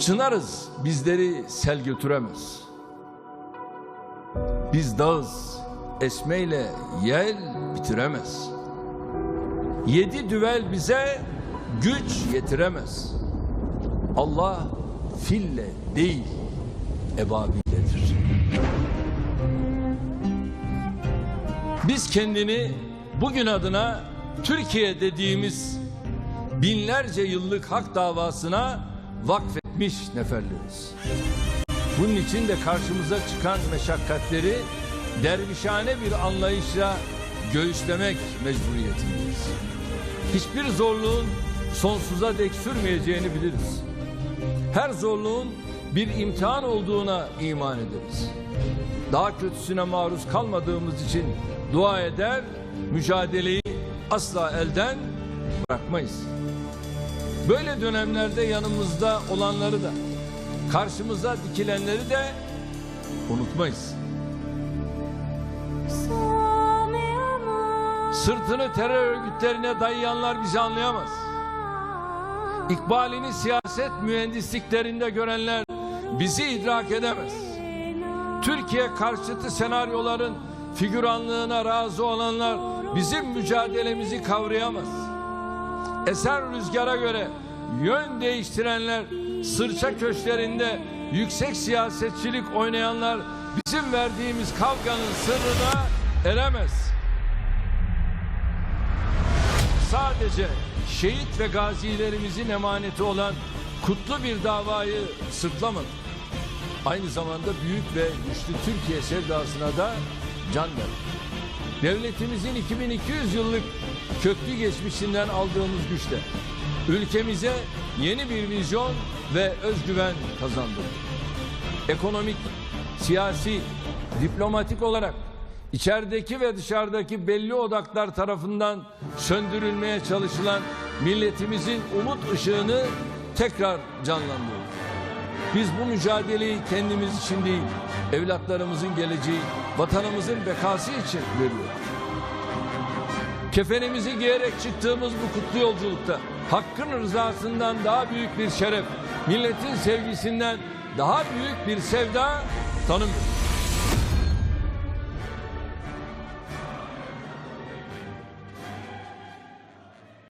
Çınarız bizleri sel götüremez. Biz dağız esmeyle yel bitiremez. Yedi düvel bize güç yetiremez. Allah fille değil ebabilledir. Biz kendini bugün adına Türkiye dediğimiz binlerce yıllık hak davasına vakfetmiş neferleriz. Bunun için de karşımıza çıkan meşakkatleri dervişane bir anlayışla göğüslemek mecburiyetindeyiz. Hiçbir zorluğun sonsuza dek sürmeyeceğini biliriz. Her zorluğun bir imtihan olduğuna iman ederiz. Daha kötüsüne maruz kalmadığımız için dua eder, mücadeleyi asla elden bırakmayız. Böyle dönemlerde yanımızda olanları da, karşımıza dikilenleri de unutmayız. Sırtını terör örgütlerine dayayanlar bizi anlayamaz. İkbalini siyaset mühendisliklerinde görenler bizi idrak edemez. Türkiye karşıtı senaryoların figüranlığına razı olanlar bizim mücadelemizi kavrayamaz. Eser rüzgara göre yön değiştirenler, sırça köşklerinde yüksek siyasetçilik oynayanlar bizim verdiğimiz kavganın sırrına eremez. Sadece şehit ve gazilerimizin emaneti olan kutlu bir davayı sırtlamadık. Aynı zamanda büyük ve güçlü Türkiye sevdasına da can verdik. Devletimizin 2200 yıllık köklü geçmişinden aldığımız güçle ülkemize yeni bir vizyon ve özgüven kazandırdık. Ekonomik, siyasi, diplomatik olarak içerideki ve dışarıdaki belli odaklar tarafından söndürülmeye çalışılan milletimizin umut ışığını tekrar canlandırdık. Biz bu mücadeleyi kendimiz için değil, evlatlarımızın geleceği, vatanımızın bekası için veriyoruz. Kefenimizi giyerek çıktığımız bu kutlu yolculukta hakkın rızasından daha büyük bir şeref, milletin sevgisinden daha büyük bir sevda tanımıyoruz.